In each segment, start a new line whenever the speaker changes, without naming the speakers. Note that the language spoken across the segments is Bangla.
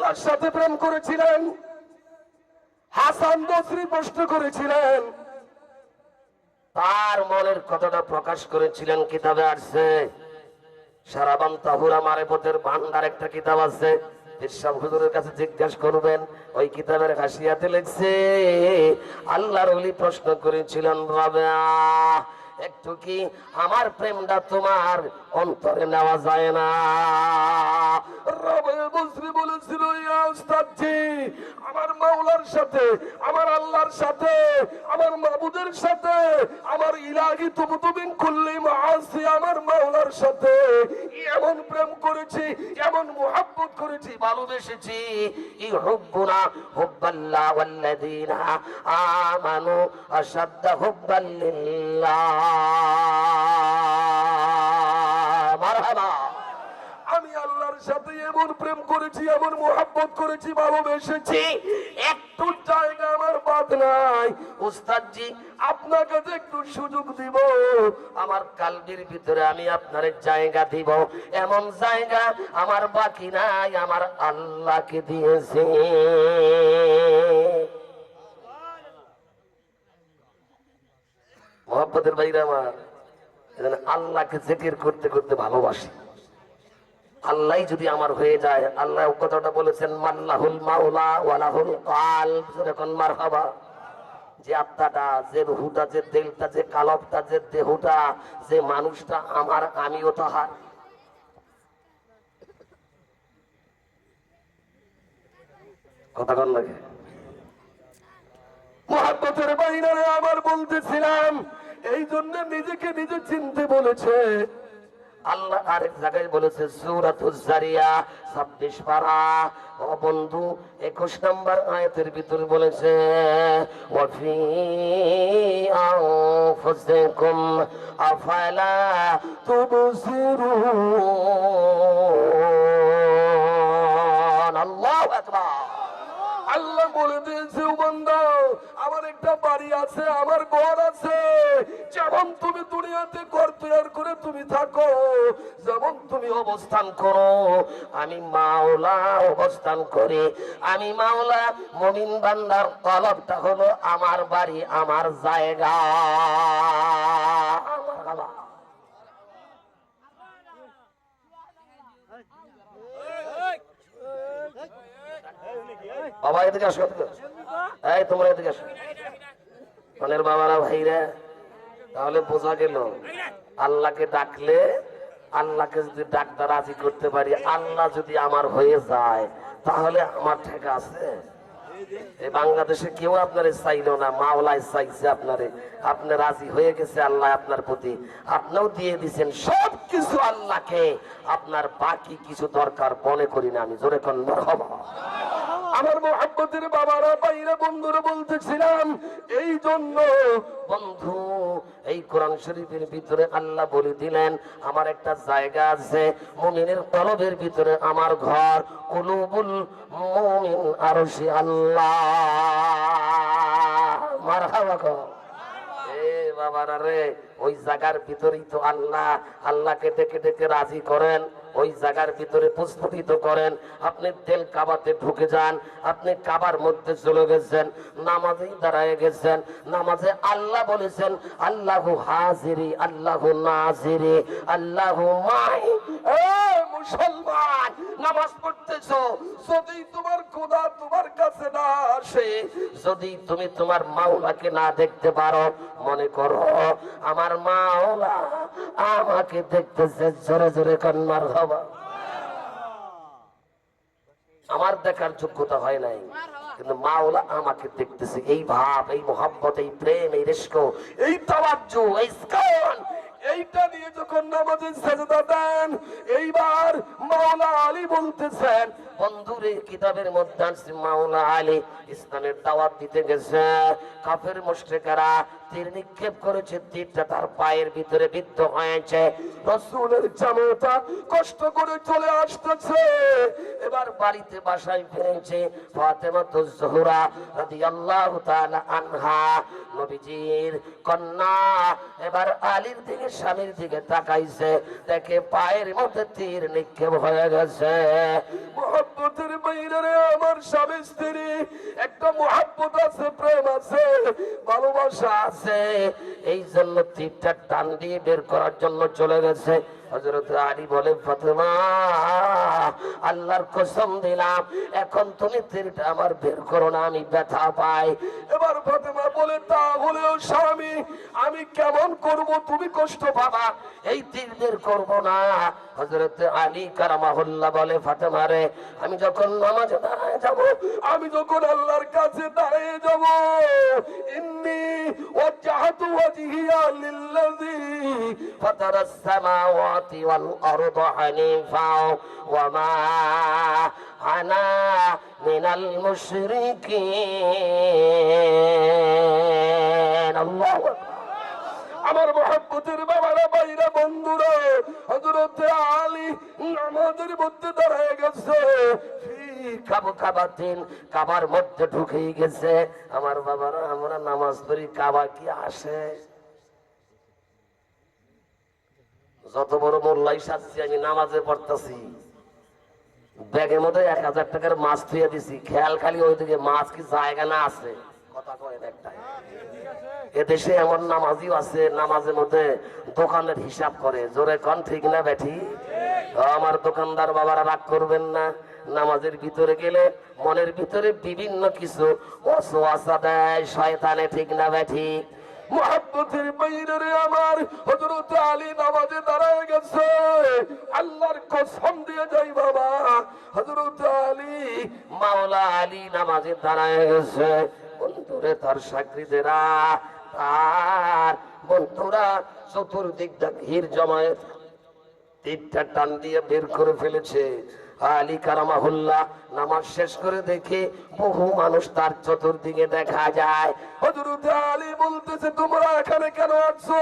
আল্লাহর সাথে প্রেম করেছিলেন। হাসান বসরি প্রশ্ন করেছিলেন, তার মনের কথাটা প্রকাশ করেছিলেন, কিতাবে আসছে। সারাবান তাহুরা মারেপথের একটা কিতাব আছে হুজুরের কাছে জিজ্ঞাসা করবেন, ওই কিতাবের হাসিয়াতে লিখছে, আল্লাহর ওলি প্রশ্ন করেছিলেন রাবেয়া একটু কি আমার প্রেমটা তোমার অন্তরে নেওয়া যায় না? ইয়া উস্তাদজি আমার মাওলার সাথে, আমার আল্লাহর সাথে, আমার মাবুদের সাথে, আমার ইলাহি তুমতুমিন কুল্লি মাআসি আমার মাওলার সাথে। এমন প্রেম করেছি, এমন মোহাব্বত করেছি, ভালোবেসেছি। ই হুব্বুনা হুব্বাল্লাহ ওয়াল্লাযীনা আমানু আশাদ্দা হুব্বাল্লিল্লাহ এমন প্রেম করেছি এমন মোহাব্বত করেছি ভালোবেসেছি। একটু জায়গা আমার বাদ নাই। উস্তাদজি আপনাকে যে একটু সুযোগ দিব আমার কালবির ভিতরে আমি আপনার জায়গা দিব। এমন জায়গা আমার বাকি নাই আমার আল্লাহকে দিয়েছে। মোহাম্মদের বাইরে আমার আল্লাহকে জেকের করতে করতে ভালোবাসি। আল্লাহ যদি আমার হয়ে যায়, আল্লাহ কথাটা বলেছেন মাল্লাহুল মাওলা ওয়ালাহুল কাল যখন মারহাবা, যে আত্মাটা, যে রুহুটা, যে দিলটা যে কালবটা, যে দেহটা, যে মানুষটা আমার, আমিও তাহার। আবার বলতেছিলাম, এই জন্য নিজেকে নিজে চিনতে বলেছে। আল্লাহ আরেক জায়গায় বলেছে, সূরাতুজ জারিয়া 26 পারা। ও বন্ধু 21 নম্বর আয়াতের ভিতর বলেছে ওয়া ফি আনফুসিকুম, আফালা তুবসিরুন? আল্লাহু আকবার। আল্লাহ বলে দিয়েছে, ও বান্দা, আমার একটা বাড়ি আছে, আমার ঘর আছে। যেমন তুমি দুনিয়াতে ঘর তৈরি করে তুমি থাকো, যেমন তুমি অবস্থান করো। আমি মাওলা অবস্থান করি। আমি মাওলা মমিন বান্দার কলবটা হলো আমার বাড়ি, আমার জায়গা। আমার বাবা। বাবা এদিকে আসো এই, তোমরা এদিকে আসো। মনের বাবারা, ভাইরা, তাহলে বোঝা গেল, আল্লাহকে ডাকলে, আল্লাহকে যদি ডাক্তার রাজি করতে পারি, আল্লাহ যদি আমার হয়ে যায়, তাহলে আমার ঠেকা আছে। বাংলাদেশে কেউ আপনারে চাইলো না, মাওলায় চাইছে আপনারে। আপনি রাজি হয়ে গেছে আল্লাহ আপনার প্রতি। আপনিও দিয়ে দিছেন সব কিছু আল্লাহকে। আপনার বাকি কিছু দরকার মনে করি না আমি। জোরে কোন হবা। আমার মোহাম্মতের বাবারা বাইরে বন্ধুরা বলতেছিলাম, এই জন্য বন্ধু, এই কোরআন শরীফের ভিতরে আল্লাহ বলে দিলেন, আমার একটা জায়গা আছে মুমিনের তলবের ভিতরে আমার ঘর, কুলুবুল মুমিন আরশি আল্লাহ। মারহাবা ওই জায়গার ভিতরেই তো আল্লাহ। আল্লাহকে ডেকে ডেকে রাজি করেন, ওই জায়গার ভিতরে প্রস্ফুটিত করেন। আপনি তেল কাবাতে ঢুকে যান, আপনি কাবার মধ্যে চলে গেছেন, নামাজেই দাঁড়ায় গেছেন, নামাজে আল্লাহ বলেছেন, আল্লাহ হাজিরি, আল্লাহ নাজিরি, আল্লাহ মাই মুসলমান, নামাজ পড়তেছো। যদি তোমার খোদা তোমার কাছে না আসে, যদি তুমি তোমার মাওলাকে না দেখতে পারো, মনে করো, আমার মাওলা আমাকে দেখতেছে জোরে জোরে হবা আমার দেখার যোগ্যতা হয় নাই, কিন্তু মাওলা আমাকে দেখতেছে। এই ভাব, এই মোহাম্মত এই প্রেম, এই রেস্ক, এই তাওয়াজ্জ, এই এইটা নিয়ে যখন নামাজের সাজদা দেন এইবার মাওলা আলী বলতেছেন বন্ধুরে কিতাবের মধ্যে আছে মাওলা আলী। ইসলামের দাওয়াত দিতে গেছে। কাফের মুশরিকেরা তীর নিক্ষেপ করেছে, তীরটা তার পায়ের ভিতরে বিদ্ধ হয়েছে। রসুলের জামাটা কষ্ট করে চলে আসতেছে। এবার বাড়িতে বাসায় ফিরেছে ফাতেমা তো জোহরা রাদিয়াল্লাহু তাআলা আনহা। নবীজির কন্যা এবার আলীর দিকে, স্বামীর দিকে তাকাইছে। দেখে পায়ের মধ্যে তীর নিক্ষেপ হয়ে গেছে।
মহাব্বতের বাইরে আমার স্বামী, স্ত্রী, একটা মহাব্বত আছে, প্রেম আছে, ভালোবাসা
আছে। এই জন্য তীরটা টান দিয়ে বের করার জন্য চলে গেছে। হজরত আলী বলে, ফাতেমা, আল্লাহর কসম দিলাম, এখন তুমি তীরটা আমার বের করো না, আমি ব্যথা পাই।
এবার ফাতেমা বলে, তা হলেও স্বামী, আমি কেমন করব, তুমি কষ্ট পাবা,
এই তীর বের করব না। হজরত আলী কারামাহুল্লাহ বলে, ফাতেমা রে, আমি যখন নামাজে দাঁড়ায় যাব,
আমি যখন আল্লাহর কাছে দাঁড়িয়ে যাব, ইন্নি ওয়াজ্জাহাতু ওয়াজহিয়া লিল্লাযী
ফাতারাস সামাওয়াতি
ওয়াল আরদা হানিফা ওয়া মা আনা মিনাল মুশরিকিন। আল্লাহু আকবার। আমার
মহব্বতের বাবা কাবার মধ্যে গেছে। আমার বাবারা, আমরা নামাজ পড়ি, কাবা কি আসে? যত বড় মোল্লাই সাজছি, আমি নামাজে পড়তেছি। ব্যাগের মধ্যে এক হাজার টাকার মাছ দিছি। খেয়াল খালি ওইদিকে মাছ কি জায়গা না আছে? এদেশে এমন নামাজিও আছে, নামাজের মধ্যে দোকানের হিসাব করে। জোরে কন, ঠিক না বেঠি? আমার দোকানদার বাবারা রাগ করবেন না। নামাজের ভিতরে গেলে মনের ভিতরে বিভিন্ন কিছু দেয় শয়তানে ঠিক না বেঠি
মহাব্বতের বাইরে আমার হযরত আলী নামাজে দাঁড়ায় গেছে। আল্লাহর কসম দিয়ে যাই বাবা হযরত আলী
মাওলা আলী নামাজে দাঁড়ায় গেছে। বন্ধুরে তার সাকরিদেরা তার বন্ধুরা চতুর্দিক দিয়ে ভিড় জমায়েত তীরটা টান দিয়ে বের করে ফেলেছে। আলী কারামাহুল্লাহ নামাজ শেষ করে দেখে বহু মানুষ তার চতুর্দিকে দেখা যায়।
হযরত আলী বলতেছে তোমরা এখানে কেন আছো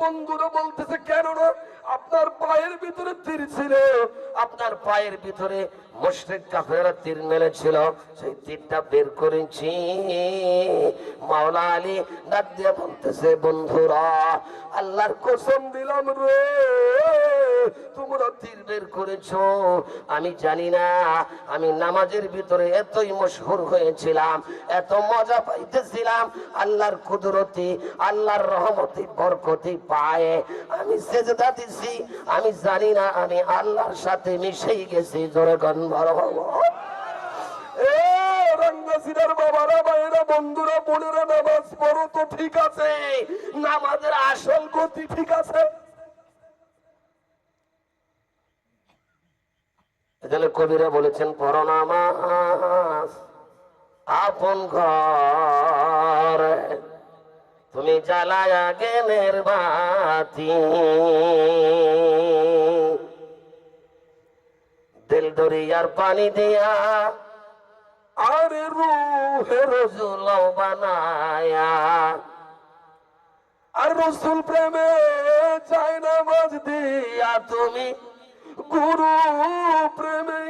বন্ধুরা বলতেছে কেন না আপনার পায়ের ভিতরে তীর ছিল।
আপনার পায়ের ভিতরে মুশরিক কাফেরা তীর মেরেছিল সেই তীরটা বের করেছি। মাওলা আলী ডাক দিয়ে বলতেছে বন্ধুরা আল্লাহর কসম দিলাম রে। তোমরা তীর বের করেছ। আমি জানি না, আমি নামাজের ভিতরে এতই মশহুর হয়েছিলাম, এত মজা পাইতেছিলাম, আল্লাহর কুদরতি, আল্লাহর রহমতি, বরকতি পায়ে। আমি সেজদা দিছি, আমি জানি না, আমি আল্লাহর সাথে মিশেই গেছি, জোরে
বাবারা ভাইরা বন্ধুরা, বোনেরা, নামাজ পড়ো তো ঠিক আছে, নামাজের আসল গতি ঠিক আছে।
এজন্য কবিরা বলেছেন পরনামাজ আপন ঘর। তুমি জ্বালায়া জ্ঞানের বাতি দিল দরিয়ার পানি দিয়া
আরে রুহের
জুল বানায়া।
আর রসুল প্রেমে চায় নামাজ দিয়া
তুমি
গুরু, প্রেমে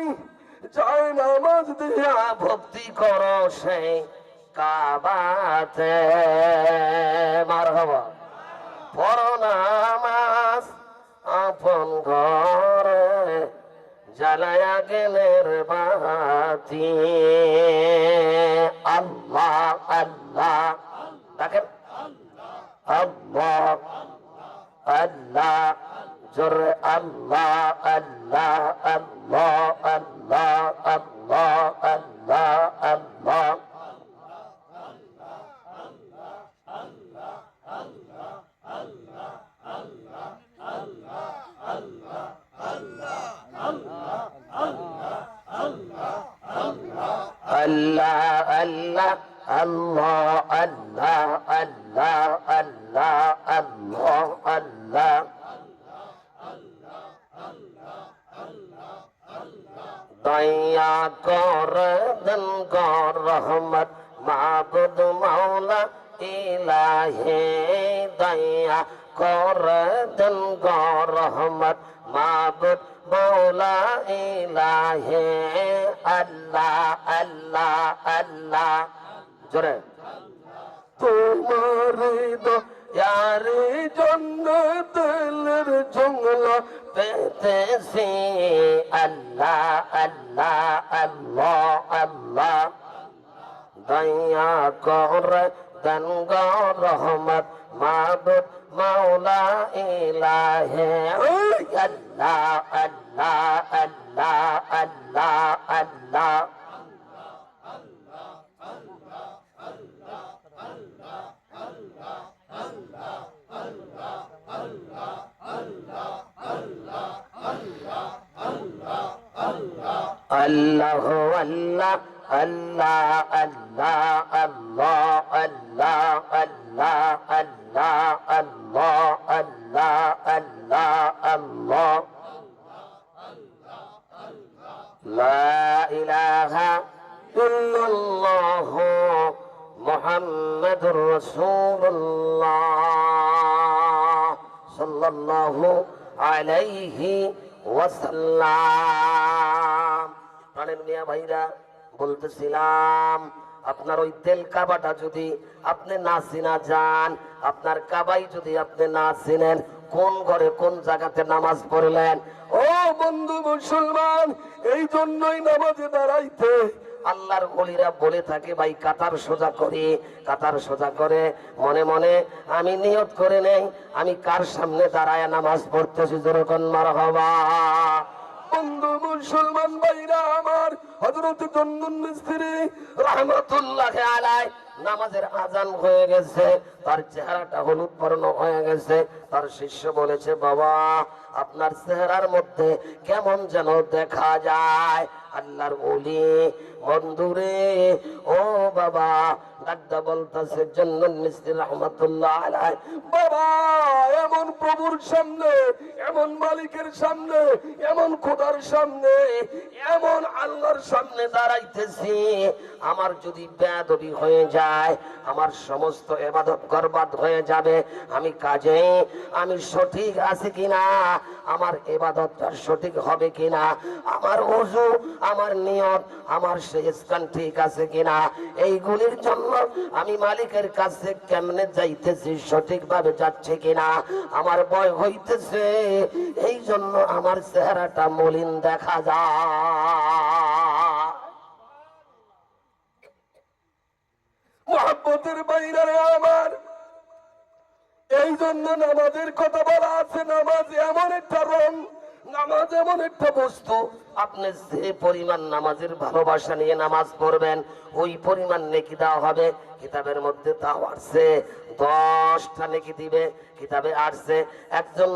চায় নামাজ দিয়া
ভক্তি করো সেই কাবাতে। মার হবা পরনামাজ আপন ঘরে, জ্বালায়া গেলের বাতি। আল্লাহ আল্লাহ। দেখেন? আল্লাহ আল্লাহ। জোরে আল্লাহ আল্লাহ আল্লাহ আল্লাহ আল্লাহ আল্লাহ আল্লাহ Allah, Allah, Allah, Allah. রহমত মাবুদ মাওলা, ইলাহে দয়া কর দন কর রহমত। মাবুদ মাওলা, ইলাহে আল্লাহ আল্লাহ আল্লাহ। জোরে।
তোমার ইয়ারে জন্য তেলের জঙ্গলা
পেতেছি। আল্লাহ আল্লাহ আল্লাহ আল্লাহ। দয়া কর দান গো রহমত, মাবুদ মাওলা ইলাহে। আল্লাহ আল্লাহ আল্লাহ আল্লাহ আল্লাহ। আল্লাহ আল্লাহ। আল্লাহ আল্লাহ আল্লাহ আল্লাহ আল্লাহ আল্লাহ আল্লাহ আল্লাহ আল্লাহ আল্লাহ لا إله إلا الله محمد رسول الله صلى الله عليه ওয়াসাল্লাম প্রাণের মিয়া ভাইরা বলতেছিলাম, আপনার ওই তেল কাবাটা যদি আপনি না চিনা যান, আপনার কাবাই যদি আপনি না চিনেন, কোন ঘরে কোন জায়গাতে নামাজ পড়লেন?
ও বন্ধু মুসলমান এই জন্যই নামাজে দাঁড়াইতে
আল্লাহর অলিরা বলে থাকে, ভাই, কাতার সোজা করি। কাতার সোজা করে, মনে মনে, আমি নিয়ত করে নেই, আমি কার সামনে দাঁড়ায় নামাজ পড়তেছি? যেরকম মার হবা
বন্ধু মুসলমান ভাইরা আমার হজরত চন্দন মিস্ত্রি
রহমতুল্লাহ আলাই নামাজের আজান হয়ে গেছে, তার চেহারাটা হলুদ বর্ণ হয়ে গেছে। তার শিষ্য বলেছে, বাবা, আপনার চেহারার মধ্যে কেমন যেন দেখা যায়। আল্লাহর ওলি, বন্ধুরে, ও বাবা ডাক্তার বলতেছে জন্য মিস্ত্রি রহমতুল্লাহ
বাবা, এমন প্রভুর সামনে, এমন মালিকের সামনে, এমন খোদার সামনে,
এমন আল্লাহর সামনে দাঁড়াইতেছি। আমার যদি বেদবি হয়ে যায় আমার সমস্ত এবাদত গরবাদ হয়ে যাবে। আমি কাজে, আমি সঠিক আছে কিনা? আমার এবাদতটা সঠিক হবে কিনা? আমার অজু আমার নিয়ত, আমার সেই স্থান ঠিক আছে কিনা? এইগুলির জন্য আমি মালিকের কাছে কেমনে যাইতেছি, সঠিকভাবে যাচ্ছে কিনা? আমার ভয় হইতেছে এই জন্য আমার চেহারাটা মলিন দেখা যায়।
মহাব্বতের বাইরে আমার। এই জন্য নামাজের কথা বলা আছে নামাজ এমন একটা রং নামাজ এমন একটা বস্তু,
আপনি যে পরিমাণ নামাজের ভালোবাসা নিয়ে নামাজ পড়বেন, ওই পরিমাণ নেকি দেওয়া হবে, কিতাবের মধ্যে তাও আসছে, দশটা নেকি দিবে, কিতাবে আসছে, একজন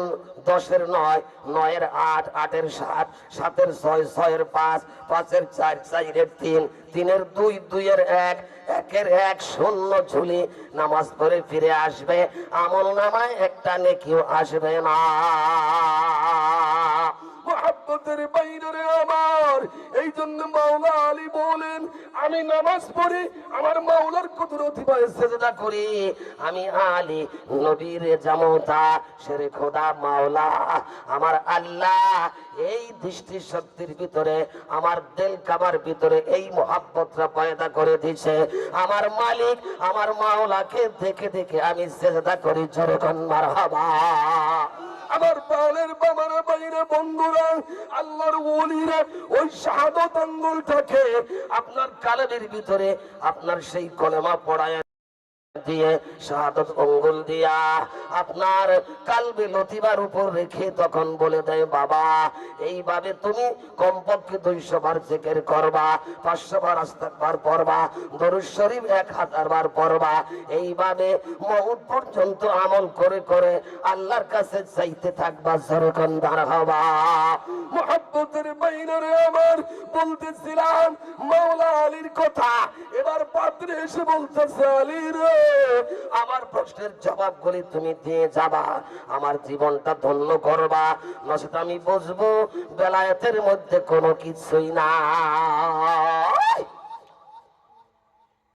দশের নয়, নয়ের আট, আটের সাত, সাতের ছয়, ছয়ের পাঁচ, পাঁচের চার, চারের তিন, তিনের দুই, দুইয়ের এক, একের এক, শূন্য ঝুলি নামাজ পড়ে ফিরে আসবে, আমল নামায় একটা নেকিও আসবে না।
জন্য মাওলা আলী বলেন, আমি নামাজ পড়ি, আমার মাওলার কুদরতি পাইছে
সেজদা করি। আমি আলী নবীর জামতা শেরে খোদা মাওলা, আমার আল্লাহ এই দৃষ্টি শক্তির ভিতরে, আমার দিল কাবার ভিতরে এই মহাব্বতটা পয়দা করে দিছে আমার মালিক, আমার মাওলাকে দেখে দেখে আমি সেজদা করি, জোরে মার হবা
আমার বাউলের বাবার, বাইরে বন্ধুরা, আল্লাহর ওলিরা ওই শাহাদত আঙ্গুলটাকে
আপনার কালারের ভিতরে আপনার সেই কলেমা পড়ায় দিয়ে শাহাদত অঙ্গুল দিয়া আপনার কালবে উপর রেখে তখন বলে দেয়, বাবা, এইভাবে তুমি কমপক্ষে দুইশো বার চেকের করবা, পাঁচশো বার আস্তাকবার পড়বা শরীফ এক হাজার বার পড়বা। এইভাবে মহুত পর্যন্ত আমল করে করে আল্লাহর কাছে চাইতে থাকবা সরকন দাঁড় হবা।
মহাব্বতের বাইরে আমার, বলতেছিলাম, মাওলা আলীর কথা। এবার পাত্রে এসে বলতেছে, আলী রে
আমার প্রশ্নের জবাবগুলি তুমি দিয়ে যাবা, আমার জীবনটা ধন্য করবা। নচেত আমি বুঝব, বেলায়েতের মধ্যে কোনো কিছুই না